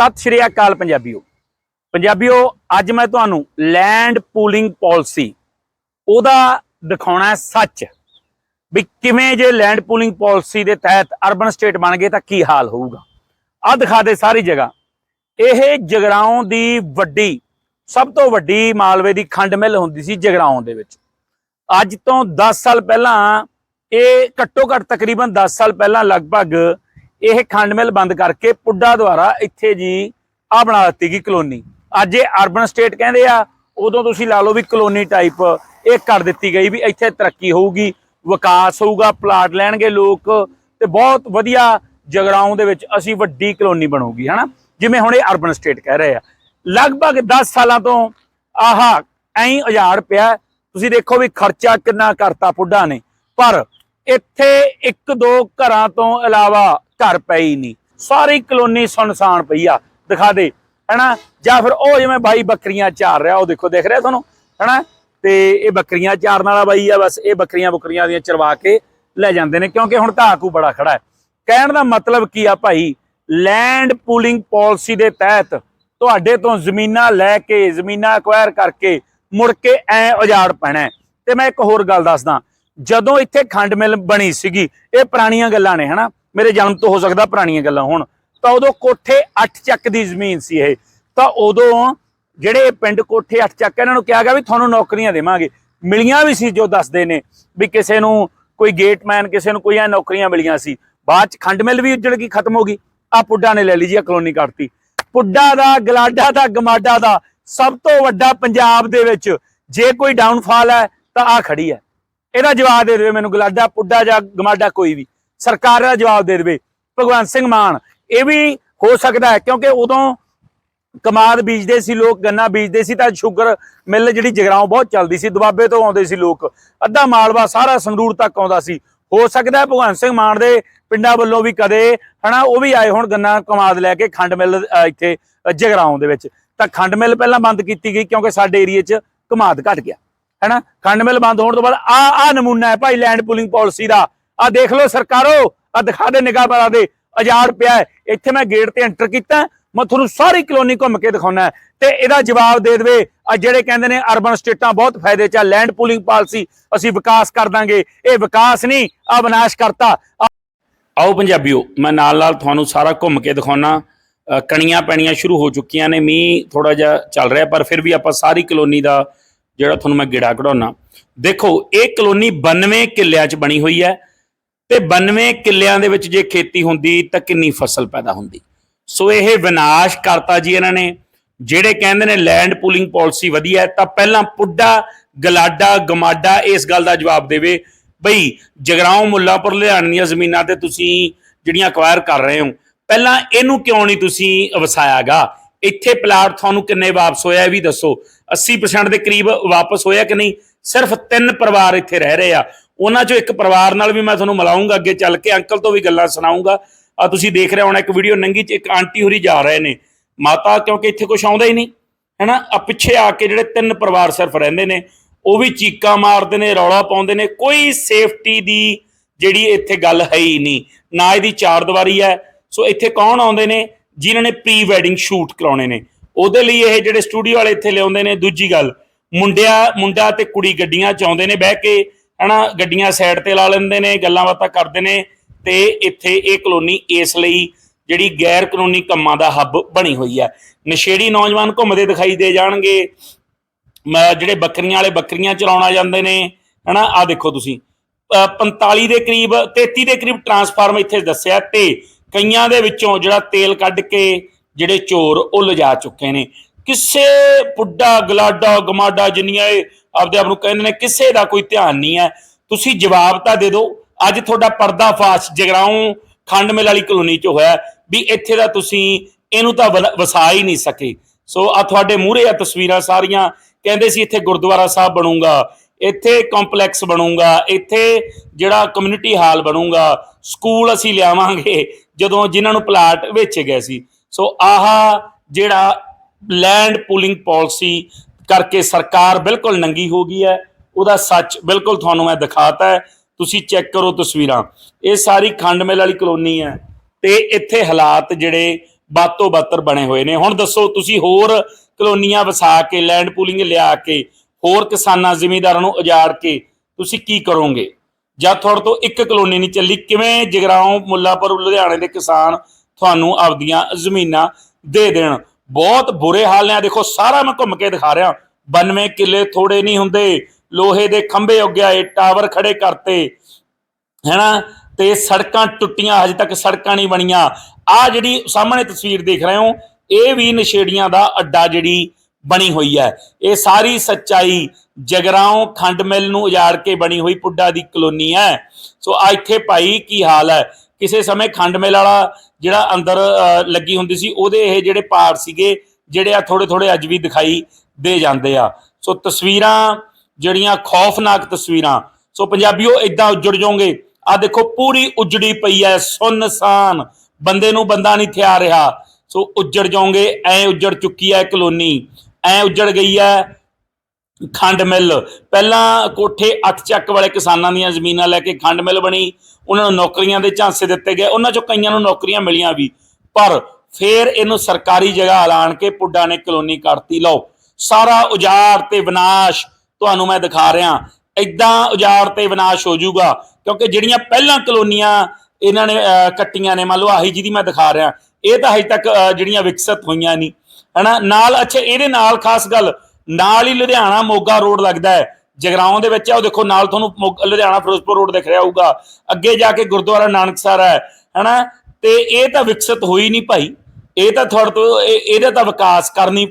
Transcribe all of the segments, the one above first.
ਸਤਿ ਸ਼੍ਰੀ ਅਕਾਲ ਪੰਜਾਬੀਓ। ਪੰਜਾਬੀਓ, ਅੱਜ ਮੈਂ ਤੁਹਾਨੂੰ ਲੈਂਡ ਪੂਲਿੰਗ ਪਾਲਿਸੀ ਉਹਦਾ ਦਿਖਾਉਣਾ ਸੱਚ। ਵੀ ਕਿਵੇਂ ਜੇ ਲੈਂਡ ਪੂਲਿੰਗ ਪਾਲਿਸੀ ਦੇ ਤਹਿਤ ਅਰਬਨ ਸਟੇਟ ਬਣ ਗਏ ਤਾਂ ਕੀ ਹਾਲ ਹੋਊਗਾ। ਆ ਦਿਖਾ ਦੇ ਸਾਰੀ ਜਗ੍ਹਾ। ਇਹ ਜਗਰਾਉਂ ਦੀ ਵੱਡੀ, ਸਭ ਤੋਂ ਵੱਡੀ ਮਾਲਵੇ ਦੀ ਖੰਡ ਮਿੱਲ ਹੁੰਦੀ ਸੀ ਜਗਰਾਉਂ ਦੇ ਵਿੱਚ। ਅੱਜ ਤੋਂ 10 ਸਾਲ ਪਹਿਲਾਂ, ਇਹ ਘੱਟੋ ਘੱਟ ਤਕਰੀਬਨ 10 ਸਾਲ ਪਹਿਲਾਂ ਲਗਭਗ ਇਹ ਖੰਡ ਮਿਲ ਬੰਦ ਕਰਕੇ ਪੁੱਡਾ ਦੁਆਰਾ ਇੱਥੇ ਜੀ ਆ ਬਣਾ ਦਿੱਤੀ ਗਈ ਕਲੋਨੀ। ਅੱਜ ਇਹ ਅਰਬਨ ਸਟੇਟ ਕਹਿੰਦੇ ਆ, ਉਦੋਂ ਤੁਸੀਂ ਲਾ ਲਓ ਵੀ ਕਲੋਨੀ ਟਾਈਪ ਇਹ ਕਰ ਦਿੱਤੀ ਗਈ ਵੀ ਇੱਥੇ ਤਰੱਕੀ ਹੋਊਗੀ, ਵਿਕਾਸ ਹੋਊਗਾ ਪਲਾਟ ਲੈਣਗੇ ਲੋਕ ਤੇ ਬਹੁਤ ਵਧੀਆ ਜਗਰਾਉਂ ਦੇ ਵਿੱਚ ਅਸੀਂ ਵੱਡੀ ਕਲੋਨੀ ਬਣੂਗੀ, ਹਨਾ? ਜਿਵੇਂ ਹੁਣ ਇਹ ਅਰਬਨ ਸਟੇਟ ਕਹਿ ਰਹੇ ਆ। ਲਗਭਗ 10 ਸਾਲਾਂ ਤੋਂ ਆਹ ਐਂ ਉਜਾੜ ਪਿਆ। ਤੁਸੀਂ ਦੇਖੋ ਵੀ ਖਰਚਾ ਕਿੰਨਾ ਕਰਤਾ ਪੁੱਡਾ ਨੇ। ਪਰ ਇੱਥੇ ਇੱਕ ਦੋ ਘਰਾਂ ਤੋਂ ਇਲਾਵਾ ਘਰ ਪਈ ਨਹੀਂ ਸਾਰੀ ਕਲੋਨੀ ਸੁਨਸਾਨ ਪਈ ਆ। ਦਿਖਾ ਦੇ, ਹੈਨਾ? ਜਾਂ ਫਿਰ ਉਹ ਜਿਵੇਂ ਬਾਈ ਬੱਕਰੀਆਂ ਚਾਰ ਰਿਹਾ, ਉਹ ਦੇਖੋ, ਦੇਖ ਰਿਹਾ ਤੁਹਾਨੂੰ? ਹੈਨਾ? ਤੇ ਇਹ ਬੱਕਰੀਆਂ ਚਾਰਨ ਵਾਲਾ ਬਾਈ ਆ, ਬਸ ਇਹ ਬੱਕਰੀਆਂ ਬੁਕਰੀਆਂ ਦੀਆਂ ਚਰਵਾ ਕੇ ਲੈ ਜਾਂਦੇ ਨੇ, ਕਿਉਂਕਿ ਹੁਣ ਧਾਕੂ ਬੜਾ ਖੜਾ ਹੈ। ਕਹਿਣ ਦਾ ਮਤਲਬ ਕੀ ਆ ਭਾਈ? ਲੈਂਡ ਪੂਲਿੰਗ ਪਾਲਿਸੀ ਦੇ ਤਹਿਤ ਤੁਹਾਡੇ ਤੋਂ ਜ਼ਮੀਨਾਂ ਲੈ ਕੇ, ਜ਼ਮੀਨਾਂ ਐਕਵਾਇਰ ਕਰਕੇ ਮੁੜ ਕੇ ਐ ਉਜਾੜ ਪੈਣਾ ਤੇ ਮੈਂ ਇੱਕ ਹੋਰ ਗੱਲ ਦੱਸਦਾ। ਜਦੋਂ ਇੱਥੇ ਖੰਡ ਮਿਲ ਬਣੀ ਸੀਗੀ, ਇਹ ਪੁਰਾਣੀਆਂ ਗੱਲਾਂ ਨੇ, ਹਨਾ? ਮੇਰੇ ਜਨਮ ਤੋਂ ਹੋ ਸਕਦਾ ਪੁਰਾਣੀਆਂ ਗੱਲਾਂ ਹੋਣ, ਤਾਂ ਉਦੋਂ ਕੋਠੇ 8 ਚੱਕ ਦੀ ਜ਼ਮੀਨ ਸੀ ਇਹ। ਤਾਂ ਉਦੋਂ ਜਿਹੜੇ ਪਿੰਡ ਕੋਠੇ 8 ਚੱਕ ਇਹਨਾਂ ਨੂੰ ਕਿਹਾ ਗਿਆ ਵੀ ਤੁਹਾਨੂੰ ਨੌਕਰੀਆਂ ਦੇਵਾਂਗੇ। ਮਿਲੀਆਂ ਵੀ ਸੀ ਜੋ ਦੱਸਦੇ ਨੇ ਵੀ ਕਿਸੇ ਨੂੰ ਕੋਈ ਗੇਟਮੈਨ ਕਿਸੇ ਨੂੰ ਕੋਈ ਐ ਨੌਕਰੀਆਂ ਮਿਲੀਆਂ ਸੀ। ਬਾਅਦ ਚ ਖੰਡ ਮਿਲ ਵੀ ਉੱਜੜ ਗਈ, ਖਤਮ ਹੋ ਗਈ। ਆ ਪੁੱਡਾ ਨੇ ਲੈ ਲਈ ਜੀ, ਆਹ ਕਲੋਨੀ ਕੱਟਤੀ ਪੁੱਡਾ ਦਾ, ਗਲਾਡਾ ਦਾ, ਗਮਾਡਾ ਦਾ ਸਭ ਤੋਂ ਵੱਡਾ ਪੰਜਾਬ ਦੇ ਵਿੱਚ ਜੇ ਕੋਈ ਡਾਊਨਫਾਲ ਹੈ, ਤਾਂ ਆ ਖੜੀ ਹੈ। ਇਹਦਾ ਜਵਾਬ ਦੇ ਦਿਓ ਮੈਨੂੰ, ਗਲਾਡਾ, ਪੁੱਡਾ ਜਾਂ ਗਮਾਡਾ ਕੋਈ ਵੀ। ਸਰਕਾਰ ਦਾ ਜਵਾਬ ਦੇ ਦੇਵੇ। ਭਗਵੰਤ ਸਿੰਘ ਮਾਨ ਇਹ ਵੀ ਹੋ ਸਕਦਾ ਹੈ ਕਿਉਂਕਿ ਉਦੋਂ ਕਮਾਦ ਬੀਜਦੇ ਸੀ ਲੋਕ ਗੰਨਾ ਬੀਜਦੇ ਸੀ ਤਾਂ ਸ਼ੂਗਰ ਮਿੱਲ ਜਿਹੜੀ ਜਗਰਾਉਂ ਬਹੁਤ ਚੱਲਦੀ ਸੀ ਦੁਆਬੇ ਤੋਂ ਆਉਂਦੇ ਸੀ ਲੋਕ। ਅੱਧਾ ਮਾਲਵਾ ਸਾਰਾ ਸੰਗਰੂਰ ਤੱਕ ਆਉਂਦਾ ਸੀ। ਹੋ ਸਕਦਾ ਭਗਵੰਤ ਸਿੰਘ ਮਾਨ ਦੇ ਪਿੰਡਾਂ ਵੱਲੋਂ ਵੀ ਕਦੇ ਹਨਾ ਉਹ ਵੀ ਆਏ ਹੁਣ ਗੰਨਾ ਕਮਾਦ ਲੈ ਕੇ ਖੰਡ ਮਿੱਲ ਇੱਥੇ ਅ, ਜਗਰਾਉਂ ਦੇ ਵਿੱਚ। ਤਾਂ ਖੰਡ ਮਿੱਲ ਪਹਿਲਾਂ ਬੰਦ ਕੀਤੀ ਗਈ ਕਿਉਂਕਿ ਸਾਡੇ ਏਰੀਏ 'ਚ ਕਮਾਦ ਘਟ ਗਿਆ। ਹੈਨਾ ਖੰਡ ਮਿੱਲ ਬੰਦ ਹੋਣ ਤੋਂ ਬਾਅਦ ਆ ਆ ਨਮੂਨਾ ਹੈ ਭਾਈ ਲੈਂਡ ਪੂਲਿੰਗ ਪਾਲਿਸੀ ਦਾ। ਆ ਦੇਖ ਲਓ ਸਰਕਾਰੋ, ਆ ਦਿਖਾ ਦੇ ਨਿਗਾਹ ਬਣਾ ਦੇ ਉਜਾੜ ਪਿਆ ਇੱਥੇ ਮੈਂ ਗੇਟ ਤੇ ਐਂਟਰ ਕੀਤਾ ਮੈਂ ਤੁਹਾਨੂੰ ਸਾਰੀ ਕਲੋਨੀ ਘੁੰਮ ਕੇ ਦਿਖਾਉਣਾ ਤੇ ਇਹਦਾ ਜਵਾਬ ਦੇ ਦੇਵੇ, ਆ ਜਿਹੜੇ ਕਹਿੰਦੇ ਨੇ ਅਰਬਨ ਸਟੇਟਾਂ ਬਹੁਤ ਫਾਇਦੇ ਚ ਆ ਲੈਂਡ ਪੂਲਿੰਗ ਪਾਲਿਸੀ ਅਸੀਂ ਵਿਕਾਸ ਕਰ ਦਾਂਗੇ। ਇਹ ਵਿਕਾਸ ਨਹੀਂ, ਆ ਵਿਨਾਸ਼ ਕਰਤਾ ਆਓ ਪੰਜਾਬੀਓ, ਮੈਂ ਨਾਲ ਨਾਲ ਤੁਹਾਨੂੰ ਸਾਰਾ ਘੁੰਮ ਕੇ ਦਿਖਾਉਣਾ। ਕਣੀਆਂ ਪੈਣੀਆਂ ਸ਼ੁਰੂ ਹੋ ਚੁੱਕੀਆਂ ਨੇ, ਮੀਂਹ ਥੋੜਾ ਜਿਹਾ ਚੱਲ ਰਿਹਾ, ਪਰ ਫਿਰ ਵੀ ਆਪਾਂ ਸਾਰੀ ਕਲੋਨੀ ਦਾ ਜਿਹੜਾ ਤੁਹਾਨੂੰ ਮੈਂ ਗਿੜਾ ਕਢਾਉਣਾ। ਦੇਖੋ, ਇਹ ਕਲੋਨੀ 92 ਕਿੱਲਿਆਂ 'ਚ ਬਣੀ ਹੋਈ ਹੈ। ਤੇ 92 ਕਿੱਲਿਆਂ ਦੇ ਵਿੱਚ ਜੇ ਖੇਤੀ ਹੁੰਦੀ ਤਾਂ ਕਿੰਨੀ ਫਸਲ ਪੈਦਾ ਹੁੰਦੀ? ਸੋ ਇਹ ਵਿਨਾਸ਼ ਕਰਤਾ ਜੀ ਇਹਨਾਂ ਨੇ। ਜਿਹੜੇ ਕਹਿੰਦੇ ਨੇ ਲੈਂਡ ਪੂਲਿੰਗ ਪਾਲਿਸੀ ਵਧੀਆ ਹੈ ਤਾਂ ਪਹਿਲਾਂ ਪੁੱਡਾ, ਗਲਾਡਾ, ਗਮਾਡਾ ਇਸ ਗੱਲ ਦਾ ਜਵਾਬ ਦੇਵੇ। ਬਈ, ਜਗਰਾਉਂ, ਮੁੱਲਾਪੁਰ ਲੁਧਿਆਣੇ ਦੀਆਂ ਜ਼ਮੀਨਾਂ ਤੇ ਤੁਸੀਂ ਜਿਹੜੀਆਂ ਅਕਵਾਇਰ ਕਰ ਰਹੇ ਹੋ, ਪਹਿਲਾਂ ਇਹਨੂੰ ਕਿਉਂ ਨਹੀਂ ਤੁਸੀਂ ਵਸਾਇਆਗਾ? ਇੱਥੇ ਪਲਾਟ ਤੁਹਾਨੂੰ ਕਿੰਨੇ ਵਾਪਸ ਹੋਇਆ ਇਹ ਵੀ ਦੱਸੋ। 80% ਦੇ ਕਰੀਬ ਵਾਪਸ ਹੋਇਆ ਕਿ ਨਹੀਂ? ਸਿਰਫ ਤਿੰਨ ਪਰਿਵਾਰ ਇੱਥੇ ਰਹਿ ਰਹੇ ਆ। ਉਹਨਾਂ ਚੋਂ ਇੱਕ ਪਰਿਵਾਰ ਨਾਲ ਵੀ ਮੈਂ ਤੁਹਾਨੂੰ ਮਿਲਾਉਂਗਾ, ਅੱਗੇ ਚੱਲ ਕੇ ਅੰਕਲ ਤੋਂ ਵੀ ਗੱਲਾਂ ਸੁਣਾਉਂਗਾ। ਆ ਤੁਸੀਂ ਦੇਖ ਰਹੇ ਹੋਣਾ ਇੱਕ ਵੀਡੀਓ ਨੰਗੀ ਚ ਇੱਕ ਆਂਟੀ ਹੋਰੀ ਜਾ ਰਹੇ ਨੇ। ਮਾਤਾ ਕਿਉਂਕਿ ਇੱਥੇ ਕੁਝ ਆਉਂਦਾ ਹੀ ਨਹੀਂ, ਹੈਨਾ? ਆ ਪਿੱਛੇ ਆ ਕੇ ਜਿਹੜੇ ਤਿੰਨ ਪਰਿਵਾਰ ਸਿਰਫ ਰਹਿੰਦੇ ਨੇ, ਉਹ ਵੀ ਚੀਕਾਂ ਮਾਰਦੇ ਨੇ, ਰੌਲਾ ਪਾਉਂਦੇ ਨੇ। ਕੋਈ ਸੇਫਟੀ ਦੀ ਜਿਹੜੀ ਇੱਥੇ ਗੱਲ ਹੈ ਹੀ ਨਹੀਂ। ਨਾ ਇਹਦੀ ਚਾਰ ਦੀਵਾਰੀ ਹੈ। ਸੋ ਇੱਥੇ ਕੌਣ ਆਉਂਦੇ ਨੇ? ਜਿਨ੍ਹਾਂ ਨੇ ਪ੍ਰੀ ਵੈਡਿੰਗ ਸ਼ੂਟ ਕਰਾਉਣੇ ਨੇ। ਉਹਦੇ ਲਈ ਇਹ ਜਿਹੜੇ ਸਟੂਡੀਓ ਵਾਲੇ ਇੱਥੇ ਲਿਆਉਂਦੇ ਨੇ, ਦੂਜੀ ਗੱਲ, ਮੁੰਡਿਆ, ਮੁੰਡਾ ਤੇ ਕੁੜੀ ਗੱਡੀਆਂ ਚ ਆਉਂਦੇ ਨੇ ਬਹਿ ਕੇ। ਹਨਾ ਗੱਡੀਆਂ ਸਾਈਡ ਤੇ ਲਾ ਲੈਂਦੇ ਨੇ ਗੱਲਾਂ ਬਾਤਾਂ ਕਰਦੇ ਨੇ ਤੇ ਇੱਥੇ ਇਹ ਕਲੋਨੀ ਇਸ ਲਈ ਜਿਹੜੀ ਗੈਰ ਕਾਨੂੰਨੀ ਕੰਮਾਂ ਦਾ ਹੱਬ ਬਣੀ ਹੋਈ ਹੈ। ਨਸ਼ੇੜੀ ਨੌਜਵਾਨ ਘੁੰਮਦੇ ਦਿਖਾਈ ਦੇ ਜਾਣਗੇ। ਜਿਹੜੇ ਬੱਕਰੀਆਂ ਵਾਲੇ ਬੱਕਰੀਆਂ ਚਲਾਉਣਾ ਜਾਂਦੇ ਨੇ ਹਨਾ ਆ ਦੇਖੋ ਤੁਸੀਂ। ਅ, 45 ਦੇ ਕਰੀਬ 33 ਦੇ ਕਰੀਬ ਟਰਾਂਸਫਾਰਮ ਇੱਥੇ ਦੱਸਿਆ ਤੇ ਕਈਆਂ ਦੇ ਵਿੱਚੋਂ ਜਿਹੜਾ ਤੇਲ ਕੱਢ ਕੇ ਜਿਹੜੇ ਚੋਰ ਉਹ ਲਿਜਾ ਚੁੱਕੇ ਨੇ। ਕਿਸੇ ਪੁੱਡਾ, ਗਲਾਡਾ, ਗਮਾਡਾ ਜਿੰਨੀਆਂ ਇਹ ਆਪਦੇ ਆਪ ਨੂੰ ਕਹਿੰਦੇ ਨੇ, ਕਿਸੇ ਦਾ ਕੋਈ ਧਿਆਨ ਨਹੀਂ ਹੈ। ਤੁਸੀਂ ਜਵਾਬ ਤਾਂ ਦੇ ਦਿਓ। ਅੱਜ ਤੁਹਾਡਾ ਪਰਦਾ ਫਾਸ਼ ਜਗਰਾਉਂ ਖੰਡ ਮਿਲ ਵਾਲੀ ਕਲੋਨੀ ਚ ਹੋਇਆ ਵੀ ਇੱਥੇ ਦਾ ਤੁਸੀਂ ਇਹਨੂੰ ਤਾਂ ਵਸਾ ਹੀ ਨਹੀਂ ਸਕੇ। ਸੋ ਆ ਤੁਹਾਡੇ ਮੂਹਰੇ ਆ ਤਸਵੀਰਾਂ ਸਾਰੀਆਂ। ਕਹਿੰਦੇ ਸੀ ਇੱਥੇ ਗੁਰਦੁਆਰਾ ਸਾਹਿਬ ਬਣੂਗਾ, ਇੱਥੇ ਕੰਪਲੈਕਸ ਬਣੂਗਾ, ਇੱਥੇ ਜਿਹੜਾ ਕਮਿਊਨਿਟੀ ਹਾਲ ਬਣੂਗਾ, ਸਕੂਲ ਅਸੀਂ ਲਿਆਵਾਂਗੇ, ਜਦੋਂ ਜਿਨ੍ਹਾਂ ਨੂੰ ਪਲਾਟ ਵੇਚੇ ਗਏ ਸੀ। ਸੋ ਆਹ ਜਿਹੜਾ ਲੈਂਡ ਪੂਲਿੰਗ ਪਾਲਿਸੀ ਕਰਕੇ ਸਰਕਾਰ ਬਿਲਕੁਲ ਨੰਗੀ ਹੋ ਗਈ ਹੈ। ਉਹਦਾ ਸੱਚ ਬਿਲਕੁਲ ਤੁਹਾਨੂੰ ਮੈਂ ਦਿਖਾਤਾ ਹੈ। ਤੁਸੀਂ ਚੈੱਕ ਕਰੋ ਤਸਵੀਰਾਂ। ਇਹ ਸਾਰੀ ਖੰਡ ਮਿਲ ਵਾਲੀ ਕਲੋਨੀ ਹੈ ਤੇ ਇੱਥੇ ਹਾਲਾਤ ਜਿਹੜੇ ਬਾਤੋ ਬਾਤਰ ਬਣੇ ਹੋਏ ਨੇ। ਹੁਣ ਦੱਸੋ, ਤੁਸੀਂ ਹੋਰ ਕਲੋਨੀਆਂ ਵਸਾ ਕੇ ਲੈਂਡ ਪੂਲਿੰਗ ਲਿਆ ਕੇ, ਹੋਰ ਕਿਸਾਨਾਂ, ਜ਼ਿਮੀਂਦਾਰਾਂ ਨੂੰ ਉਜਾੜ ਕੇ ਤੁਸੀਂ ਕੀ ਕਰੋਗੇ? ਜਦ ਤੁਹਾਡੇ ਤੋਂ ਇੱਕ ਕਲੋਨੀ ਨਹੀਂ ਚੱਲੀ, ਕਿਵੇਂ ਜਗਰਾਉਂ, ਮੁੱਲਾਪੁਰ, ਲੁਧਿਆਣੇ ਦੇ ਕਿਸਾਨ ਤੁਹਾਨੂੰ ਆਪਦੀਆਂ ਜ਼ਮੀਨਾਂ ਦੇ ਦੇਣ? ਬਹੁਤ ਬੁਰੇ ਹਾਲ ਨੇ। ਆਹ ਦੇਖੋ, ਸਾਰਾ ਮੈਂ ਘੁੰਮ ਕੇ ਦਿਖਾ ਰਿਹਾ। 92 ਕਿੱਲੇ ਥੋੜੇ ਨਹੀਂ ਹੁੰਦੇ। ਲੋਹੇ ਦੇ ਖੰਭੇ ਉੱਗਿਆ ਏ ਟਾਵਰ ਖੜੇ ਕਰਤੇ। ਹੈਨਾ? ਤੇ ਸੜਕਾਂ ਟੁੱਟੀਆਂ, ਹਜੇ ਤੱਕ ਸੜਕਾਂ ਨਹੀਂ ਬਣੀਆਂ। ਆ ਜਿਹੜੀ ਸਾਹਮਣੇ ਤਸਵੀਰ ਦੇਖ ਰਹੇ ਹੋ, ਇਹ ਵੀ ਨਸ਼ੇੜੀਆਂ ਦਾ ਅੱਡਾ ਜਿਹੜੀ ਬਣੀ ਹੋਈ ਹੈ। ਇਹ ਸਾਰੀ ਸੱਚਾਈ ਜਗਰਾਉਂ ਖੰਡ ਮਿਲ ਨੂੰ ਉਜਾੜ ਕੇ ਬਣੀ ਹੋਈ ਪੁੱਡਾ ਦੀ ਕਲੋਨੀ ਹੈ। ਸੋ ਆ ਇੱਥੇ ਭਾਈ ਕੀ ਹਾਲ ਹੈ? ਕਿਸੇ ਸਮੇਂ ਖੰਡ ਮਿੱਲ ਵਾਲਾ ਜਿਹੜਾ ਅੰਦਰ ਲੱਗੀ ਹੁੰਦੀ ਸੀ, ਉਹਦੇ ਇਹ ਜਿਹੜੇ ਪਾਰ ਸੀਗੇ, ਜਿਹੜੇ ਆ ਥੋੜੇ ਥੋੜੇ ਅੱਜ ਵੀ ਦਿਖਾਈ ਦੇ ਜਾਂਦੇ ਆ। ਸੋ ਤਸਵੀਰਾਂ ਜਿਹੜੀਆਂ ਖੌਫਨਾਕ ਤਸਵੀਰਾਂ, ਸੋ ਪੰਜਾਬੀਓ ਇਦਾਂ ਉੱਜੜ ਜਾਓਗੇ ਆ ਦੇਖੋ ਪੂਰੀ ਉਜੜੀ ਪਈ ਐ ਸੁੰਨਸਾਨ ਬੰਦੇ ਨੂੰ ਬੰਦਾ ਨਹੀਂ ਥਿਆ ਰਿਹਾ। ਸੋ ਉੱਜੜ ਜਾਓਗੇ, ਐ ਉੱਜੜ ਚੁੱਕੀ ਐ ਕਲੋਨੀ, ਐ ਉੱਜੜ ਗਈ ਐ ਖੰਡ ਮਿੱਲ। ਪਹਿਲਾਂ ਕੋਠੇ ਅੱਖ ਚੱਕ ਵਾਲੇ ਕਿਸਾਨਾਂ ਦੀਆਂ ਜ਼ਮੀਨਾਂ ਲੈ ਕੇ ਖੰਡ ਮਿੱਲ ਬਣੀ ਉਹਨਾਂ ਨੂੰ ਨੌਕਰੀਆਂ ਦੇ ਝਾਂਸੇ ਦਿੱਤੇ ਗਏ, ਉਹਨਾਂ ਚੋਂ ਕਈਆਂ ਨੂੰ ਨੌਕਰੀਆਂ ਮਿਲੀਆਂ ਵੀ। ਪਰ ਫਿਰ ਇਹਨੂੰ ਸਰਕਾਰੀ ਜਗ੍ਹਾ ਐਲਾਨ ਕੇ ਪੁੱਡਾ ਨੇ ਕਲੋਨੀ ਕੱਟਤੀ ਲਓ, ਸਾਰਾ ਉਜਾੜ ਤੇ ਵਿਨਾਸ਼ ਤੁਹਾਨੂੰ ਮੈਂ ਦਿਖਾ ਰਿਹਾ। ਇਦਾਂ ਉਜਾੜ ਤੇ ਵਿਨਾਸ਼ ਹੋ ਜਾਊਗਾ, ਕਿਉਂਕਿ ਜਿਹੜੀਆਂ ਪਹਿਲਾਂ ਕਲੋਨੀਆਂ ਇਹਨਾਂ ਨੇ ਕੱਟੀਆਂ ਨੇ, ਮੰਨ ਲਓ ਆਹੀ ਜਿਹਦੀ ਮੈਂ ਦਿਖਾ ਰਿਹਾ। ਇਹ ਤਾਂ ਹਜੇ ਤੱਕ ਜਿਹੜੀਆਂ ਵਿਕਸਿਤ ਹੋਈਆਂ ਨਹੀਂ। ਹਨਾ? ਨਾਲ, ਅੱਛਾ, ਇਹਦੇ ਨਾਲ ਖਾਸ ਗੱਲ, ਨਾਲ ਹੀ ਲੁਧਿਆਣਾ ਮੋਗਾ ਰੋਡ ਲੱਗਦਾ ਹੈ। ਜਗਰਾਉਂ ਦੇ ਵਿੱਚ ਆ, ਉਹ ਦੇਖੋ ਨਾਲ ਤੁਹਾਨੂੰ ਲੁਧਿਆਣਾ ਫਿਰੋਜ਼ਪੁਰ ਰੋਡ ਦਿਖ ਰਿਹਾ ਹੋਊਗਾ। ਅੱਗੇ ਜਾ ਕੇ ਗੁਰਦੁਆਰਾ ਨਾਨਕਸਰ ਹੈ, ਹਨਾ? ਤੇ ਇਹ ਤਾਂ ਵਿਕਸਿਤ ਹੋਈ ਨਹੀਂ ਭਾਈ। ਇਹ ਤਾਂ ਤੁਹਾਡੇ ਤੋਂ ਇਹਦਾ ਤਾਂ ਵਿਕਾਸ ਕਰ ਨਹੀਂ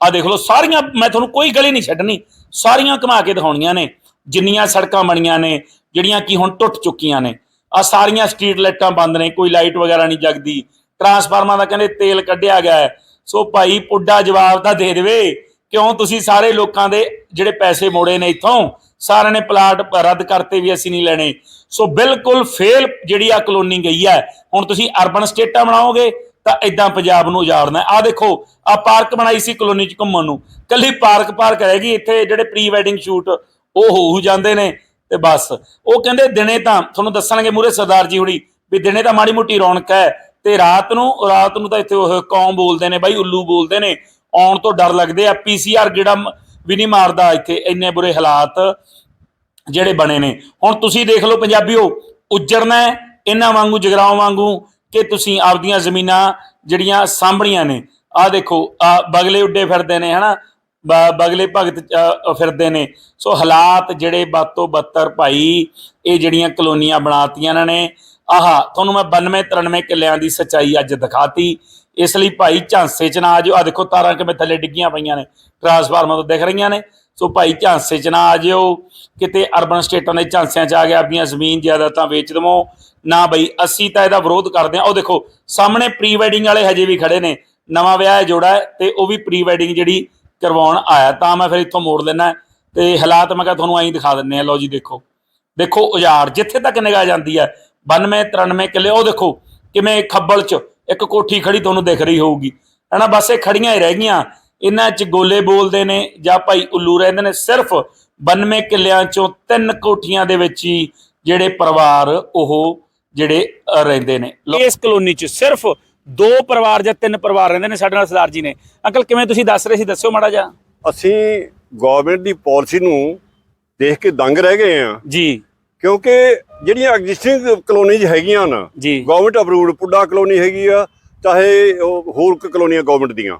ਆ ਦੇਖ ਲਓ, ਸਾਰੀਆਂ, ਮੈਂ ਤੁਹਾਨੂੰ ਕੋਈ ਗਲੀ ਨਹੀਂ ਛੱਡਣੀ, ਸਾਰੀਆਂ ਘੁਮਾ ਕੇ ਦਿਖਾਉਣੀਆਂ ਨੇ। ਜਿੰਨੀਆਂ ਸੜਕਾਂ ਬਣੀਆਂ ਨੇ, ਜਿਹੜੀਆਂ ਕਿ ਹੁਣ ਟੁੱਟ ਚੁੱਕੀਆਂ ਨੇ। ਆ ਸਾਰੀਆਂ ਸਟਰੀਟ ਲਾਈਟਾਂ ਬੰਦ ਨੇ, ਕੋਈ ਲਾਈਟ ਵਗੈਰਾ ਨਹੀਂ ਜਗਦੀ। ਟਰਾਂਸਫਾਰਮਰ ਦਾ ਕਹਿੰਦੇ ਤੇਲ ਕੱਢਿਆ ਗਿਆ ਹੈ। ਸੋ ਭਾਈ ਪੁੱਡਾ ਜਵਾਬ ਤਾਂ ਦੇ ਦੇਵੇ। ਕਿਉਂ ਤੁਸੀਂ ਸਾਰੇ ਲੋਕਾਂ ਦੇ ਜਿਹੜੇ ਪੈਸੇ ਮੋੜੇ ਨੇ ਇੱਥੋਂ, ਸਾਰਿਆਂ ਨੇ ਪਲਾਟ ਰੱਦ ਕਰਤੇ ਵੀ ਅਸੀਂ ਨਹੀਂ ਲੈਣੇ। ਸੋ ਬਿਲਕੁਲ ਫੇਲ ਜਿਹੜੀ ਆ ਕਲੋਨੀ ਗਈ ਹੈ, ਹੁਣ ਤੁਸੀਂ ਅਰਬਨ ਸਟੇਟਾਂ ਬਣਾਓਗੇ, ਤਾਂ ਇਦਾਂ ਪੰਜਾਬ ਨੂੰ ਉਜਾੜਨਾ ਆ ਦੇਖੋ, ਆ ਪਾਰਕ ਬਣਾਈ ਸੀ ਕਲੋਨੀ ਚ ਘੁੰਮਣ ਨੂੰ। ਕੱਲੀ ਪਾਰਕ ਪਾਰਕ ਰਹੇਗੀ ਇੱਥੇ ਜਿਹੜੇ ਪ੍ਰੀ ਵੈਡਿੰਗ ਸ਼ੂਟ ਉਹ ਹੋ ਹੋ ਜਾਂਦੇ ਨੇ ਤੇ ਬਸ। ਉਹ ਕਹਿੰਦੇ ਦਿਨੇ ਤਾਂ, ਤੁਹਾਨੂੰ ਦੱਸਣਗੇ ਮੂਰੇ ਸਰਦਾਰ ਜੀ ਹੁਣੀ, ਵੀ ਦਿਨੇ ਤਾਂ ਮਾੜੀ ਮੋਟੀ ਰੌਣਕ ਹੈ ਤੇ ਰਾਤ ਨੂੰ ਰਾਤ ਨੂੰ ਤਾਂ ਇੱਥੇ ਉਹ ਕੌਮ ਬੋਲਦੇ ਨੇ, ਬਾਈ ਉੱਲੂ ਬੋਲਦੇ ਨੇ। ਆਉਣ ਤੋਂ ਡਰ ਲੱਗਦੇ ਆ। ਪੀਸੀਆਰ ਜਿਹੜਾ ਮ- ਵੀ ਨਹੀਂ ਮਾਰਦਾ ਇੱਥੇ। ਇੰਨੇ ਬੁਰੇ ਹਾਲਾਤ ਜਿਹੜੇ ਬਣੇ ਨੇ। ਹੁਣ ਤੁਸੀਂ ਦੇਖ ਲਓ ਪੰਜਾਬੀਓ, ਉੱਜੜਨਾ ਹੈ। ਇਹਨਾਂ ਵਾਂਗੂ, ਜਗਰਾਉਂ ਵਾਂਗੂ ਕਿ ਤੁਸੀਂ ਆਪਦੀਆਂ ਜ਼ਮੀਨਾਂ ਜਿਹੜੀਆਂ ਸਾਂਭਣੀਆਂ ਨੇ। ਆਹ ਦੇਖੋ, ਆ ਬਗਲੇ ਉੱਡੇ ਫਿਰਦੇ ਨੇ, ਹਨਾ? ਬਗਲੇ ਭਗਤ ਫਿਰਦੇ ਨੇ। ਸੋ ਹਾਲਾਤ ਜਿਹੜੇ ਬਾਤੋਂ ਬੱਤਰ ਭਾਈ, ਇਹ ਜਿਹੜੀਆਂ ਕਲੋਨੀਆਂ ਬਣਾਤੀਆਂ ਇਹਨਾਂ ਨੇ। ਆਹਾ, ਤੁਹਾਨੂੰ ਮੈਂ 92 93 ਕਿੱਲਿਆਂ ਦੀ ਸੱਚਾਈ ਅੱਜ ਦਿਖਾਤੀ। ਇਸ ਲਈ ਭਾਈ ਝਾਂਸੇ ਚ ਨਾ ਆ ਜਿਓ। ਆ ਦੇਖੋ ਤਾਰਾਂ ਕਿਵੇਂ ਥੱਲੇ ਡਿੱਗੀਆਂ ਪਈਆਂ ਨੇ। ਟਰਾਂਸਫਾਰਮਰ ਤੋਂ ਦਿਖ ਰਹੀਆਂ ਨੇ। ਸੋ ਭਾਈ ਝਾਂਸੇ ਚ ਨਾ ਆ ਜਿਓ। ਕਿਤੇ ਅਰਬਨ ਸਟੇਟਾਂ ਦੇ ਝਾਂਸਿਆਂ ਚ ਆ ਗਿਆ। ਆਪਣੀਆਂ ਜ਼ਮੀਨ ਜਾਇਦਾਦਾਂ ਵੇਚ ਦਵੋ। ਨਾ ਬਈ, ਅਸੀਂ ਤਾਂ ਇਹਦਾ ਵਿਰੋਧ ਕਰਦੇ ਹਾਂ। ਉਹ ਦੇਖੋ, ਸਾਹਮਣੇ ਪ੍ਰੀ ਵੈਡਿੰਗ ਵਾਲੇ ਹਜੇ ਵੀ ਖੜੇ ਨੇ। ਨਵਾਂ ਵਿਆਹ ਜੋੜਾ ਹੈ ਤੇ ਉਹ ਵੀ ਪ੍ਰੀ ਵੈਡਿੰਗ ਜਿਹੜੀ ਕਰਵਾਉਣ ਆਇਆ। ਤਾਂ ਮੈਂ ਫਿਰ ਇੱਥੋਂ ਮੋੜ ਲੈਣਾ ਤੇ ਹਾਲਾਤ ਮੈਂ ਕਿਹਾ ਤੁਹਾਨੂੰ ਐਂ ਦਿਖਾ ਦਿੰਨੇ ਆ ਲਓ ਜੀ, ਦੇਖੋ। ਦੇਖੋ, ਉਜਾੜ। ਜਿੱਥੇ ਤੱਕ ਨਿਗਾਹ ਜਾਂਦੀ ਹੈ 92 93 ਕਿੱਲੇ। ਉਹ ਦੇਖੋ, ਕਿਵੇਂ ਖੱਬਲ ਚ ਇੱਕ ਕੋਠੀ ਖੜੀ ਤੁਹਾਨੂੰ ਦਿਖ ਰਹੀ ਹੋਊਗੀ। ਹਨਾ ਬਸ ਇਹ ਖੜੀਆਂ ਹੀ ਰਹਿ ਗਈਆਂ। ਇਹਨਾਂ ਚ ਗੋਲੇ ਬੋਲਦੇ ਨੇ। ਜਾਂ ਭਾਈ ਉੱਲੂ ਰਹਿੰਦੇ ਨੇ। ਸਿਰਫ 92 ਕਿੱਲਿਆਂ ਚੋਂ ਤਿੰਨ ਕੋਠੀਆਂ ਦੇ ਵਿੱਚ ਹੀ ਜਿਹੜੇ ਪਰਿਵਾਰ ਉਹ ਜਿਹੜੇ ਰਹਿੰਦੇ ਨੇ। ਇਸ ਕਲੋਨੀ ਚ ਸਿਰਫ ਦੋ ਪਰਿਵਾਰ ਜਾਂ ਤਿੰਨ ਪਰਿਵਾਰ ਰਹਿੰਦੇ ਨੇ ਸਾਡੇ ਨਾਲ ਸਰਦਾਰ ਜੀ ਨੇ। ਅੰਕਲ ਕਿਵੇਂ ਤੁਸੀਂ ਦੱਸ ਰਹੇ ਸੀ? ਦੱਸਿਓ ਮਾੜਾ ਜਿਹਾ। ਅਸੀਂ ਗਵਰਨਮੈਂਟ ਦੀ ਪਾਲਿਸੀ ਨੂੰ ਦੇਖ ਕੇ ਦੰਗ ਰਹਿ ਗਏ ਆ ਜੀ। ਕਿਉਂਕਿ ਜਿਹੜੀਆਂ ਐਗਜ਼ਿਸਟਿੰਗ ਕਲੋਨੀਜ਼ ਹੈਗੀਆਂ ਨਾ ਜੀ। ਗਵਰਨਮੈਂਟ ਅਪਰੂਵਡ ਪੁੱਡਾ ਕਲੋਨੀ ਹੈਗੀ ਆ ਚਾਹੇ ਉਹ ਹੋਰ ਕ- ਕਲੋਨੀਆਂ ਗਵਰਨਮੈਂਟ ਦੀਆਂ।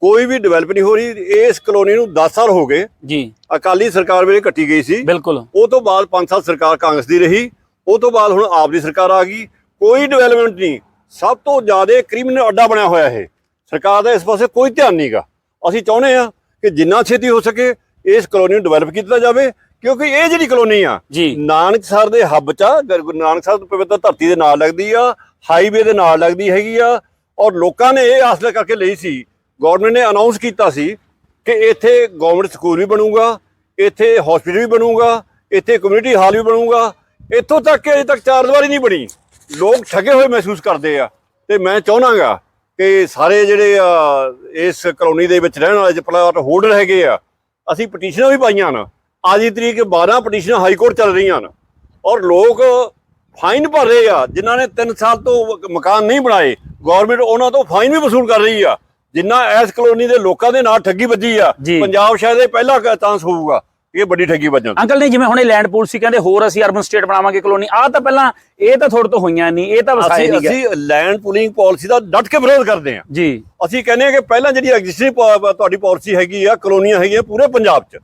ਕੋਈ ਵੀ ਡਿਵੈਲਪ ਨਹੀਂ ਹੋ ਰਹੀ ਇਸ ਕਲੋਨੀ ਨੂੰ 10 ਸਾਲ ਹੋ ਗਏ। ਜੀ। ਅਕਾਲੀ ਸਰਕਾਰ ਵੇਲੇ ਕੱਟੀ ਗਈ ਸੀ। ਬਿਲਕੁਲ। ਉਹ ਤੋਂ ਬਾਅਦ 5 ਸਾਲ ਸਰਕਾਰ ਕਾਂਗਰਸ ਦੀ ਰਹੀ। ਉਹ ਤੋਂ ਬਾਅਦ ਹੁਣ ਆਪ ਦੀ ਸਰਕਾਰ ਆ ਗਈ। ਕੋਈ ਡਿਵੈਲਪਮੈਂਟ ਨਹੀਂ। ਸਭ ਤੋਂ ਜ਼ਿਆਦਾ ਕ੍ਰਿਮੀਨਲ ਅੱਡਾ ਬਣਿਆ ਹੋਇਆ ਇਹ। ਸਰਕਾਰ ਦਾ ਇਸ ਪਾਸੇ ਕੋਈ ਧਿਆਨ ਨਹੀਂਗਾ ਅਸੀਂ ਚਾਹੁੰਦੇ ਆ ਕਿ ਜਿੰਨਾ ਛੇਤੀ ਹੋ ਸਕੇ ਇਸ ਕਲੋਨੀ ਨੂੰ ਡਿਵੈਲਪ ਕੀਤਾ ਜਾਵੇ। ਕਿਉਂਕਿ ਇਹ ਜਿਹੜੀ ਕਲੋਨੀ ਆ ਜੀ। ਨਾਨਕਸਰ ਦੇ ਹੱਬ ਚ ਆ ਗੁਰ ਨਾਨਕ ਸਾਹਿਬ ਦੀ ਪਵਿੱਤਰ ਧਰਤੀ ਦੇ ਨਾਲ ਲੱਗਦੀ ਆ ਹਾਈਵੇ ਦੇ ਨਾਲ ਲੱਗਦੀ ਹੈਗੀ ਆ ਔਰ ਲੋਕਾਂ ਨੇ ਇਹ ਹਾਸਲ ਕਰਕੇ ਲਈ ਸੀ ਗਵਰਨਮੈਂਟ ਨੇ ਅਨਾਉਂਸ ਕੀਤਾ ਸੀ ਕਿ ਇੱਥੇ ਗਵਰਨਮੈਂਟ ਸਕੂਲ ਵੀ ਬਣੂਗਾ ਇੱਥੇ ਹਸਪੀਟਲ ਵੀ ਬਣੂਗਾ ਇੱਥੇ ਕਮਿਊਨਿਟੀ ਹਾਲ ਵੀ ਬਣੂਗਾ। ਇੱਥੋਂ ਤੱਕ ਕਿ ਅਜੇ ਤੱਕ ਚਾਰ ਦੀਵਾਰੀ ਨਹੀਂ ਬਣੀ। ਲੋਕ ਠੱਗੇ ਹੋਏ ਮਹਿਸੂਸ ਕਰਦੇ ਆ ਤੇ ਮੈਂ ਚਾਹਨਾਗਾ ਕਿ ਸਾਰੇ ਜਿਹੜੇ ਇਸ ਕਲੋਨੀ ਦੇ ਵਿੱਚ ਰਹਿਣ ਵਾਲੇ ਪਲਾਟ ਹੋਲਡਰ ਹੈਗੇ ਆ ਅਸੀਂ ਪਟੀਸ਼ਨਾਂ ਵੀ ਪਾਈਆਂ ਨਾ ਅੱਜ ਦੀ ਤਰੀਕ 12 ਪਟੀਸ਼ਨਾਂ ਹਾਈ ਕੋਰਟ ਚੱਲ ਰਹੀਆਂ ਨੇ ਔਰ ਲੋਕ ਫਾਈਨ ਭਰ ਰਹੇ ਆ ਜਿਨ੍ਹਾਂ ਨੇ 3 ਸਾਲ ਤੋਂ ਮਕਾਨ ਨਹੀਂ ਬਣਾਏ ਗਵਰਨਮੈਂਟ ਉਹਨਾਂ ਤੋਂ ਫਾਈਨ ਵੀ ਵਸੂਲ ਕਰ ਰਹੀ ਆ। ਜਿੰਨਾ ਇਸ ਕਲੋਨੀ ਦੇ ਲੋਕਾਂ ਦੇ ਨਾਲ ਠੱਗੀ ਵੱਜੀ ਆ। ਪੰਜਾਬ ਸ਼ਾਇਦ ਇਹ ਪਹਿਲਾ ਚਾਂਸ ਹੋਊਗਾ ਇਹ ਵੱਡੀ ਠੱਗੀ ਵੱਜਣ। ਅੰਕਲ ਨੇ ਜਿਵੇਂ ਹੁਣੇ ਲੈਂਡ ਪੂਲ ਸੀ ਕਹਿੰਦੇ ਹੋਰ ਅਸੀਂ ਅਰਬਨ ਸਟੇਟ ਬਣਾਵਾਂਗੇ ਕਲੋਨੀ। ਆ ਤਾਂ ਪਹਿਲਾਂ ਇਹ ਤਾਂ ਥੋੜੇ ਤੋਂ ਹੋਈਆਂ ਨਹੀਂ ਇਹ ਤਾਂ ਵਸਾਏ ਨਹੀਂ ਅਸੀਂ ਲੈਂਡ ਪੂਲਿੰਗ ਪਾਲਿਸੀ ਦਾ ਡਟ ਕੇ ਵਿਰੋਧ ਕਰਦੇ ਆ ਜੀ। ਅਸੀਂ ਕਹਿੰਦੇ ਆ ਕਿ ਪਹਿਲਾਂ ਜਿਹੜੀ ਐਗਜ਼ਿਸਟਿੰਗ ਤੁਹਾਡੀ ਪਾਲਿਸੀ ਹੈਗੀ ਆ ਕਲੋਨੀਆਂ ਹੈਗੀਆਂ ਪੂਰੇ ਪੰਜਾਬ 'ਚ।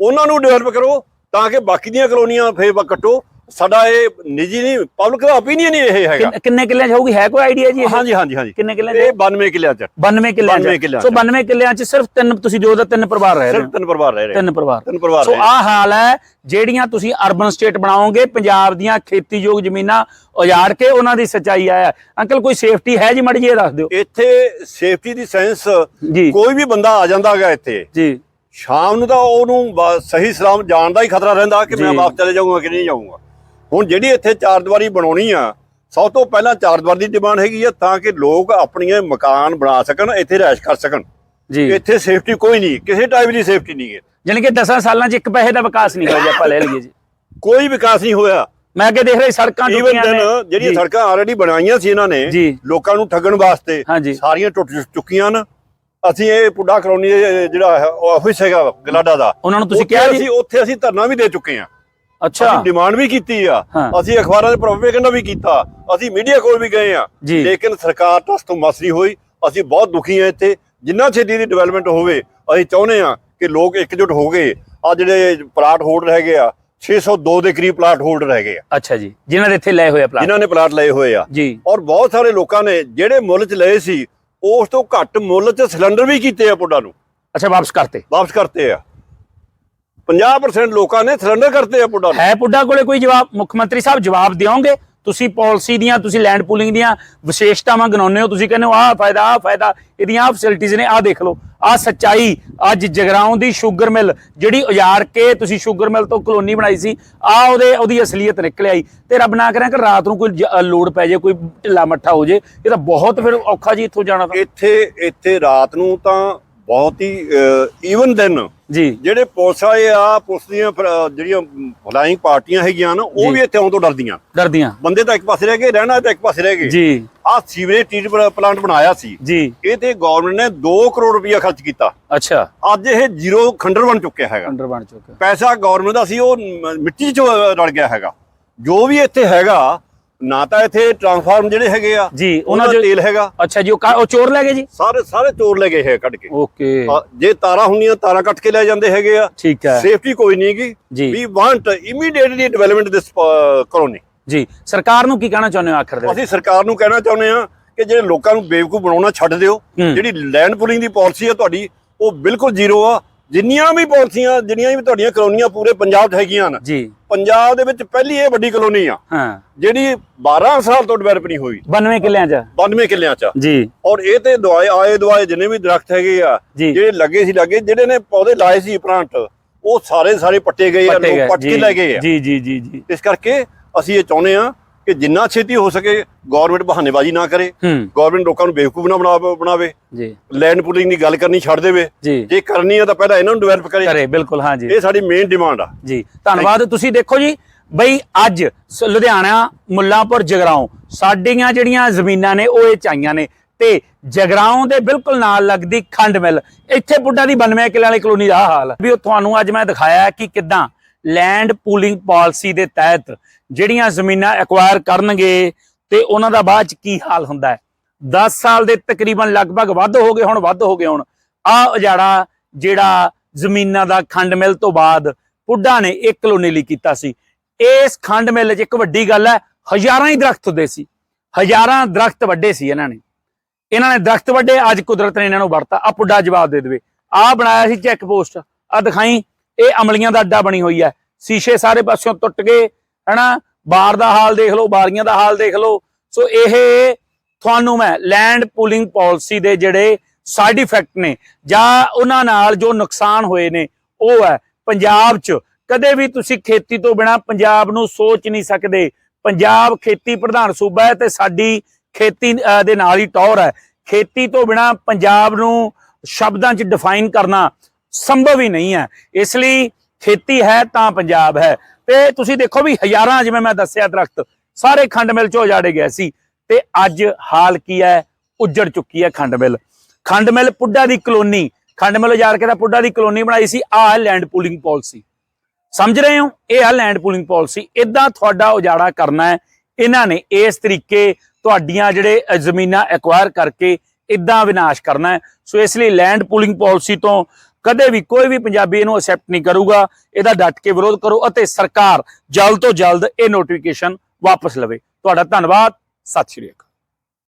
ਉਹਨਾਂ ਨੂੰ ਡਿਵੈਲਪ ਕਰੋ ਤਾਂ ਕਿ ਬਾਕੀ ਦੀਆਂ ਕਲੋਨੀਆਂ ਫੇਰ ਕੱਟੋ। ਸਾਡਾ ਇਹ ਨਿੱਜੀ ਨਹੀਂ ਪਬਲਿਕ ਦਾ opinion ਹੀ ਇਹ ਹੈਗਾ। ਕਿੰਨ- ਕਿੱਲਿਆਂ 'ਚ ਹੋਊਗੀ? ਹੈ ਕੋਈ ਆਈਡੀਆ ਜੀ? ਹਾਂਜੀ ਹਾਂਜੀ ਹਾਂਜੀ। ਕਿੰਨੇ ਕਿੱਲਿਆਂ ਇਹ 'ਚ। 92 ਕਿੱਲਿਆਂ 'ਚ। 92 ਕਿੱਲਿਆਂ 92 'ਚ ਸੋ 'ਚ। 92 ਕਿੱਲਿਆਂ 'ਚ ਸਿਰਫ ਤਿੰਨ ਤੁਸੀਂ ਜੋ ਦਾ ਤਿੰਨ ਪਰਿਵਾਰ ਰਹਿ ਰਹੇ ਸਿਰਫ ਤਿੰਨ ਪਰਿਵਾਰ ਰਹਿ ਰਹੇ ਤਿੰਨ ਪਰਿਵਾਰ। ਤਿੰਨ ਪਰਿਵਾਰ ਸੋ ਰਹੇ ਆ ਹਾਲ ਹੈ ਜਿਹੜੀਆਂ ਤੁਸੀਂ ਅਰਬਨ ਸਟੇਟ ਬਣਾਓਗੇ ਪੰਜਾਬ ਦੀਆਂ ਖੇਤੀਯੋਗ ਜ਼ਮੀਨਾਂ ਉਜਾੜ ਕੇ ਉਹਨਾਂ ਦੀ ਸਚਾਈ ਆਇਆ ਅੰਕਲ ਕੋਈ ਸੇਫਟੀ ਹੈ ਜੀ? ਮੜੀ ਜੀ ਦੱਸ ਦਿਓ। ਇੱਥੇ ਸੇਫਟੀ ਦੀ ਸੈਂਸ ਕੋਈ ਵੀ ਬੰਦਾ ਆ ਜਾਂਦਾ ਹੈਗਾ ਇੱਥੇ। ਜੀ। ਸ਼ਾਮ ਨੂੰ ਤਾਂ ਉਹਨੂੰ ਬ- ਸਹੀ ਸਲਾਮ ਜਾਣ ਦਾ ਹੀ ਖਤਰਾ ਰਹਿੰਦਾ ਕਿ ਮੈਂ ਵਾਪਸ ਚਲੇ ਜਾਊਂਗਾ ਕਿ ਨਹੀਂ ਜਾਊਂਗਾ। ਹੁਣ ਜਿਹੜੀ ਇੱਥੇ ਚਾਰ ਦੀਵਾਰੀ ਬਣਾਉਣੀ ਆ ਸਭ ਤੋਂ ਪਹਿਲਾਂ ਚਾਰ ਦੀਵਾਰ ਦੀ ਡਿਮਾਂਡ ਹੈਗੀ ਆ ਤਾਂ ਕਿ ਲੋਕ ਆਪਣੀਆਂ ਮਕਾਨ ਬਣਾ ਸਕਣ ਇੱਥੇ ਰਹਿਸ਼ ਕਰ ਸਕਣ। ਜੀ। ਇੱਥੇ ਸੇਫਟੀ ਕੋਈ ਨਹੀਂ ਕਿਸੇ ਟਾਈਪ ਦੀ ਸੇਫਟੀ ਨਹੀਂ ਹੈ। ਜਾਣੀ ਕਿ 10 ਸਾਲਾਂ 'ਚ ਇੱਕ ਪੈਸੇ ਦਾ ਵਿਕਾਸ ਨਹੀਂ ਹੋਇਆ ਆਪਾਂ ਲੈ ਲਈਏ ਜੀ। ਕੋਈ ਵਿਕਾਸ ਨਹੀਂ ਹੋਇਆ। ਮੈਂ ਅੱਗੇ ਦੇਖ ਰਿਹਾ ਸੜਕਾਂ ਟੁੱਟੀਆਂ ਨੇ। ਦਿਨ ਜਿਹੜੀਆਂ ਸੜਕਾਂ ਆਲਰੇਡੀ ਬਣਾਈਆਂ ਸੀ ਇਹਨਾਂ ਨੇ ਲੋਕਾਂ ਨੂੰ ਠੱਗਣ ਵਾਸਤੇ ਸਾਰੀਆਂ ਟੁੱਟ ਚੁੱਕੀਆਂ ਨੇ ਅਸੀਂ ਇਹ ਪੁੱਡਾ ਕਲੋਨੀ ਦੇ ਜਿਹੜਾ ਆਫਿਸ ਹੈਗਾ ਗਲਾਡਾ ਦਾ। ਉਹਨਾਂ ਨੂੰ ਤੁਸੀਂ ਕਿਹਾ ਜੀ? ਅਸੀਂ ਉੱਥੇ ਅਸੀਂ ਧਰਨਾ ਵੀ ਦੇ ਚੁੱਕੇ ਹਾਂ। ਅੱਛਾ। ਅਸੀਂ ਡਿਮਾਂਡ ਵੀ ਕੀਤੀ ਆ। ਅਸੀਂ ਅਖਬਾਰਾਂ ਦੇ ਪ੍ਰੋਪੇਗੈਂਡਾ ਵੀ ਕੀਤਾ। ਅਸੀਂ ਮੀਡੀਆ ਕੋਲ ਵੀ ਗਏ ਆ। ਲੇਕਿਨ ਸਰਕਾਰ ਟਸ ਤੋਂ ਮਸਰੀ ਹੋਈ। ਅਸੀਂ ਬਹੁਤ ਦੁਖੀ ਆ ਇੱਥੇ। ਜਿੰਨਾ ਛੇਤੀ ਦੀ ਡਿਵੈਲਪਮੈਂਟ ਹੋਵੇ ਅਸੀਂ ਚਾਹੁੰਦੇ ਆ ਕਿ ਲੋਕ ਇਕਜੁੱਟ ਹੋ ਗਏ। ਆ ਜਿਹੜੇ ਪਲਾਟ ਹੋਲਡਰ ਹੈਗੇ ਆ 602 ਦੇ ਕਰੀਬ ਪਲਾਟ ਹੋਲਡਰ ਹੈਗੇ ਆ। ਅੱਛਾ ਜੀ। ਜਿਨ੍ਹਾਂ ਦੇ ਇੱਥੇ ਲਏ ਹੋਏ ਆ ਪਲਾਟ ਜਿਨ੍ਹਾਂ ਨੇ ਪਲਾਟ ਲਏ ਹੋਏ ਆ। ਜੀ। ਔਰ ਬਹੁਤ ਸਾਰੇ ਲੋਕਾਂ ਨੇ ਜਿਹੜੇ ਮੁੱਲ 'ਚ ਲਏ ਸੀ ਉਸ ਤੋਂ ਘੱਟ ਮੁੱਲ 'ਚ ਸਿਲੰਡਰ ਵੀ ਕੀਤੇ ਆ ਪੁੱਡਾ ਨੂੰ। ਅੱਛਾ ਵਾਪਸ ਕਰਤੇ। ਵਾਪਸ ਕਰਤੇ ਆ। 50% ਲੋਕਾਂ ਨੇ ਸਿਲੰਡਰ ਕਰਤੇ ਆ ਪੁੱਡਾ ਨੂੰ। ਹੈ ਪੁੱਡਾ ਕੋਲੇ ਕੋਈ ਜਵਾਬ? ਮੁੱਖ ਮੰਤਰੀ ਸਾਹਿਬ ਜਵਾਬ ਦਿਓਗੇ? ਤੁਸੀਂ ਪਾਲਿਸੀ ਦੀਆਂ, ਤੁਸੀਂ ਲੈਂਡ ਪੂਲਿੰਗ ਦੀਆਂ ਵਿਸ਼ੇਸ਼ਤਾਵਾਂ ਗਨਾਉਂਦੇ ਹੋ, ਤੁਸੀਂ ਕਹਿੰਦੇ ਹੋ, ਆਹ ਫਾਇਦਾ ਆਹ ਫਾਇਦਾ, ਇਹਦੀਆਂ ਆਹ ਫੈਸਿਲਿਟੀਆਂ ਨੇ, ਆਹ ਦੇਖ ਲਓ, ਆਹ ਸੱਚਾਈ ਅੱਜ ਜਗਰਾਉਂ ਦੀ ਸ਼ੂਗਰ ਮਿਲ ਜਿਹੜੀ ਉਜਾੜ ਕੇ ਤੁਸੀਂ ਸ਼ੂਗਰ ਮਿਲ ਤੋਂ ਕਲੋਨੀ ਬਣਾਈ ਸੀ, ਆਹ ਉਹਦੇ, ਉਹਦੀ ਅਸਲੀਅਤ ਨਿਕਲ ਆਈ ਤੇ ਰੱਬ ਨਾ ਕਰੇ ਕਿ ਰਾਤ ਨੂੰ ਕੋਈ ਲੋੜ ਪੈ ਜੇ, ਕੋਈ ਢਿੱਲਾ ਮੱਠਾ ਹੋ ਜੇ, ਇਹ ਤਾਂ ਬਹੁਤ ਫਿਰ ਔਖਾ ਜੀ ਇੱਥੋਂ ਜਾਣਾ ਤਾਂ। ਇੱਥੇ ਇੱਥੇ ਰਾਤ ਨੂੰ ਤਾਂ ਬਹੁਤ ਹੀ ਈਵਨ ਦਿਨ ਜੀ। ਜਿਹੜੇ ਪੁਲਿਸ ਵਾਲੇ ਆ ਪੁਲਿਸ ਦੀਆਂ ਜਿਹੜੀਆਂ ਫਲਾਈਂਗ ਪਾਰਟੀਆਂ ਹੈਗੀਆਂ ਨਾ। ਉਹ ਵੀ ਇੱਥੇ ਆਉਣ ਤੋਂ ਡਰਦੀਆਂ। ਡਰਦੀਆਂ। ਬੰਦੇ ਤਾਂ ਇੱਕ ਪਾਸੇ ਰਹਿ ਗਏ ਰਹਿਣਾ ਤਾਂ ਇੱਕ ਪਾਸੇ ਰਹਿ ਗਏ। ਜੀ। ਆ ਸੀਵਰੇਜ ਟ੍ਰੀਟਮੈਂਟ ਪਲਾਂਟ ਬਣਾਇਆ ਸੀ। ਜੀ। ਇਹ ਤੇ ਗਵਰਨਮੈਂਟ ਨੇ 2 ਕਰੋੜ ਰੁਪਇਆ ਖਰਚ ਕੀਤਾ। ਅੱਛਾ। ਅੱਜ ਇਹ ਜ਼ੀਰੋ ਖੰਡਰ ਬਣ ਚੁੱਕਿਆ ਹੈਗਾ। ਅੰਡਰ ਬਣ ਚੁੱਕਾ ਪੈਸਾ ਗਵਰਨਮੈਂਟ ਦਾ ਸੀ ਉਹ ਮਿੱਟੀ 'ਚ ਰਲ ਗਿਆ ਹੈਗਾ। ਜੋ ਵੀ ਇੱਥੇ ਹੈਗਾ ਨਾ ਤਾਂ ਇੱਥੇ ਟਰਾਂਸਫਾਰਮ ਜਿਹੜੇ ਹੈਗੇ ਆ ਜੀ ਉਹਨਾਂ ਦਾ ਤੇਲ ਹੈਗਾ। ਅੱਛਾ ਜੀ ਉਹ ਚੋਰ ਲੈ ਗਏ ਜੀ? ਸਾਰੇ ਸਾਰੇ ਚੋਰ ਲੈ ਗਏ ਹੈ ਕੱਢ ਕੇ। ਓਕੇ। ਜੇ ਤਾਰਾਂ ਹੁੰਦੀਆਂ ਤਾਰਾਂ ਕੱਟ ਕੇ ਲੈ ਜਾਂਦੇ ਹੈਗੇ ਆ। ਠੀਕ ਹੈ। ਸੇਫਟੀ ਕੋਈ ਨਹੀਂ ਗੀ। ਜੀ। We want immediately development this colony ਜੀ ਸਰਕਾਰ ਨੂੰ ਕੀ ਕਹਿਣਾ ਚਾਹੁੰਦੇ ਹੋ ਆਖਰ ਦੇ ਵਿੱਚ? ਅਸੀਂ ਸਰਕਾਰ ਨੂੰ ਕਹਿਣਾ ਚਾਹੁੰਦੇ ਆ ਕਿ ਜਿਹੜੇ ਲੋਕਾਂ ਨੂੰ ਬੇਵਕੂਫ ਬਣਾਉਣਾ ਛੱਡ ਦਿਓ। ਜਿਹੜੀ ਲੈਂਡ ਪੂਲਿੰਗ ਦੀ ਪਾਲਿਸੀ ਆ ਤੁਹਾਡੀ ਉਹ ਬਿਲਕੁਲ ਜ਼ੀਰੋ ਆ। ਜਿੰਨੀਆਂ ਵੀ ਪਾਲਿਸੀਆਂ ਜਿੰਨੀਆਂ ਵੀ ਤੁਹਾਡੀਆਂ ਕਲੋਨੀਆਂ ਪੂਰੇ ਪੰਜਾਬ 'ਚ ਹੈਗੀਆਂ ਨੇ ਜੀ। ਪੰਜਾਬ ਦੇ ਵਿੱਚ ਪਹਿਲੀ ਇਹ ਵੱਡੀ ਕਲੋਨੀ ਆ ਹਾਂ। ਜਿਹੜੀ 12 ਸਾਲ ਤੋਂ ਡਿਵੈਲਪ ਨਹੀਂ ਹੋਈ। 92 ਕਿੱਲਿਆਂ ਚ। 92 ਕਿੱਲਿਆਂ 'ਚ। ਜੀ। ਔਰ ਇਹ ਤੇ ਦੁਆਏ ਆਏ ਦੁਆਏ ਜਿੰਨੇ ਵੀ ਦਰਖਤ ਹੈਗੇ ਆ। ਜਿਹੜੇ ਲੱਗੇ ਸੀ ਲੱਗੇ ਜਿਹੜੇ ਨੇ ਪੌਦੇ ਲਾਏ ਸੀ ਪਲਾਂਟ ਉਹ ਸਾਰੇ ਸਾਰੇ ਪੱਟੇ ਗਏ ਆ ਪੱਟੇ ਲੋਕ ਪੱਟ ਕੇ ਲੈ ਗਏ ਆ। ਜੀ ਜੀ ਜੀ ਜੀ। ਇਸ ਕਰਕੇ ਅਸੀਂ ਇਹ ਚਾਹੁੰਦੇ ਆ ਕਿ ਜਿੰਨਾ ਛੇਤੀ ਹੋ ਸਕੇ ਗਵਰਨਮੈਂਟ ਬਹਾਨੇਬਾਜ਼ੀ ਨਾ ਕਰੇ ਗਵਰਨਮੈਂਟ ਲੋਕਾਂ ਨੂੰ ਬੇਵਕੂਫ ਨਾ ਬਣਾ- ਬਣਾਵੇ। ਜੀ। ਲੈਂਡ ਪੂਲਿੰਗ ਦੀ ਗੱਲ ਕਰਨੀ ਛੱਡ ਦੇਵੇ। ਜੀ। ਕਰਨੀ ਆ ਤਾਂ ਪਹਿਲਾਂ ਇਹਨਾਂ ਨੂੰ ਡਿਵੈਲਪ ਕਰੇ। ਕਰੇ ਬਿਲਕੁਲ ਹਾਂ ਜੀ। ਇਹ ਸਾਡੀ ਮੇਨ ਡਿਮਾਂਡ ਆ। ਜੀ। ਧੰਨਵਾਦ। ਤੁਸੀਂ ਦੇਖੋ ਜੀ ਬਈ ਅੱਜ ਲੁਧਿਆਣਾ ਮੁੱਲਾਂਪੁਰ ਜਗਰਾਉਂ ਸਾਡੀਆਂ ਜਿਹੜੀਆਂ ਜ਼ਮੀਨਾਂ ਨੇ ਉਹ ਇਹ ਚਾਈਆਂ ਨੇ। ਤੇ ਜਗਰਾਉਂ ਦੇ ਬਿਲਕੁਲ ਨਾਲ ਲੱਗਦੀ ਖੰਡ ਮਿਲ। ਇੱਥੇ ਬੁੱਢਾ ਦੀ 92 ਕਿੱਲਿਆਂ ਵਾਲੀ ਕਲੋਨੀ ਦਾ ਹਾਲ ਵੀ ਉਹ ਤੁਹਾਨੂੰ ਅੱਜ ਮੈਂ ਦਿਖਾਇਆ ਕਿ ਕਿਦਾਂ ਲੈਂਡ ਪੂਲਿੰਗ ਪਾਲਿਸੀ ਦੇ ਤਹਿਤ ਜਿਹੜੀਆਂ ਜ਼ਮੀਨਾਂ ਐਕਵਾਇਰ ਕਰਨਗੇ ਤੇ ਉਹਨਾਂ ਦਾ ਬਾਅਦ ਚ ਕੀ ਹਾਲ ਹੁੰਦਾ ਹੈ? 10 ਸਾਲ ਦੇ ਤਕਰੀਬਨ ਲਗਭਗ ਵੱਧ ਹੋ ਗਏ ਹੁਣ, ਵੱਧ ਹੋ ਗਏ ਹੁਣ। ਆ ਉਜਾੜਾ ਜਿਹੜਾ ਜ਼ਮੀਨਾਂ ਦਾ ਖੰਡ ਮਿਲ ਤੋਂ ਬਾਅਦ ਪੁੱਡਾ ਨੇ ਇੱਕ ਕਲੋਨੀ ਲਈ ਕੀਤਾ ਸੀ। ਇਸ ਖੰਡ ਮਿਲ 'ਚ ਇੱਕ ਵੱਡੀ ਗੱਲ ਹੈ, ਹਜ਼ਾਰਾਂ ਹੀ ਦਰਖਤ ਹੁੰਦੇ ਸੀ। ਹਜ਼ਾਰਾਂ ਦਰਖਤ ਵੱਡੇ ਸੀ ਇਹਨਾਂ ਨੇ। ਇਹਨਾਂ ਨੇ ਦਰਖਤ ਵੱਡੇ, ਅੱਜ ਕੁਦਰਤ ਨੇ ਇਹਨਾਂ ਨੂੰ ਵਰਤਾ। ਆ ਪੁੱਡਾ ਜਵਾਬ ਦੇ ਦੇਵੇ। ਆ ਬਣਾਇਆ ਸੀ ਚੈੱਕ ਪੋਸਟ। ਆ ਦਿਖਾਈ, ਇਹ ਅਮਲੀਆਂ ਦਾ ਅੱਡਾ ਬਣੀ ਹੋਈ ਹੈ। ਸ਼ੀਸ਼ੇ ਸਾਰੇ ਪਾਸਿਓਂ ਟੁੱਟ ਗਏ। ਹਨਾ? ਬਾਰ ਦਾ ਹਾਲ ਦੇਖ ਲਓ, ਬਾਰੀਆਂ ਦਾ ਹਾਲ ਦੇਖ ਲਓ। ਸੋ ਇਹ ਤੁਹਾਨੂੰ ਮੈਂ ਲੈਂਡ ਪੂਲਿੰਗ ਪਾਲਿਸੀ ਦੇ ਜਿਹੜੇ ਸਾਈਡ ਇਫੈਕਟ ਨੇ ਜਾਂ ਉਹਨਾਂ ਨਾਲ ਜੋ ਨੁਕਸਾਨ ਹੋਏ ਨੇ, ਉਹ ਹੈ ਪੰਜਾਬ 'ਚ। ਕਦੇ ਵੀ ਤੁਸੀਂ ਖੇਤੀ ਤੋਂ ਬਿਨਾ ਪੰਜਾਬ ਨੂੰ ਸੋਚ ਨਹੀਂ ਸਕਦੇ। ਪੰਜਾਬ ਖੇਤੀ ਪ੍ਰਧਾਨ ਸੂਬਾ ਹੈ ਤੇ ਸਾਡੀ ਖੇਤੀ ਦੇ ਨਾਲ ਹੀ ਟੌਰ ਹੈ। ਖੇਤੀ ਤੋਂ ਬਿਨਾ ਪੰਜਾਬ ਨੂੰ ਸ਼ਬਦਾਂ 'ਚ ਡਿਫਾਈਨ ਕਰਨਾ ਸੰਭਵ ਹੀ ਨਹੀਂ ਹੈ। ਇਸ ਲਈ ਖੇਤੀ ਹੈ ਤਾਂ ਪੰਜਾਬ ਹੈ। ਤੇ ਤੁਸੀਂ ਦੇਖੋ ਵੀ ਹਜ਼ਾਰਾਂ ਜਿਵੇਂ ਮੈਂ ਦੱਸਿਆ ਦਰਖਤ, ਸਾਰੇ ਖੰਡ ਮਿਲ ਚੋਂ ਉਜਾੜੇ ਗਏ ਸੀ। ਤੇ ਅੱਜ ਹਾਲ ਕੀ ਹੈ? ਉੱਜੜ ਚੁੱਕੀ ਹੈ ਖੰਡ ਮਿਲ। ਖੰਡ ਮਿਲ ਪੁੱਡਾ ਦੀ ਕਲੋਨੀ, ਖੰਡ ਮਿਲ ਉਜਾੜ ਕੇ ਤਾਂ ਪੁੱਡਾ ਦੀ ਕਲੋਨੀ ਬਣਾਈ ਸੀ। ਆਹ ਲੈਂਡ ਪੂਲਿੰਗ ਪਾਲਿਸੀ ਸਮਝ ਰਹੇ ਹੋ? ਇਹ ਹੈ ਲੈਂਡ ਪੂਲਿੰਗ ਪਾਲਿਸੀ ਇਦਾਂ ਤੁਹਾਡਾ ਉਜਾੜਾ ਕਰਨਾ ਹੈ। ਇਹਨਾਂ ਨੇ ਇਸ ਤਰੀਕੇ ਤੁਹਾਡੀਆਂ ਜਿਹੜੇ ਜ਼ਮੀਨਾਂ ਐਕਵਾਇਰ ਕਰਕੇ ਇਦਾਂ ਵਿਨਾਸ਼ ਕਰਨਾ ਹੈ। ਸੋ ਇਸ ਲਈ ਲੈਂਡ ਪੂਲਿੰਗ ਪਾਲਿਸੀ ਤੋਂ ਕਦੇ ਵੀ ਕੋਈ ਵੀ ਪੰਜਾਬੀ ਇਹਨੂੰ ਅਸੈਪਟ ਨਹੀਂ ਕਰੂਗਾ, ਇਹਦਾ ਡਟ ਕੇ ਵਿਰੋਧ ਕਰੋ ਅਤੇ ਸਰਕਾਰ ਜਲਦ ਤੋਂ ਜਲਦ ਇਹ ਨੋਟੀਫਿਕੇਸ਼ਨ ਵਾਪਸ ਲਵੇ। ਤੁਹਾਡਾ ਧੰਨਵਾਦ, ਸਤਿ ਸ਼੍ਰੀ ਅਕਾਲ।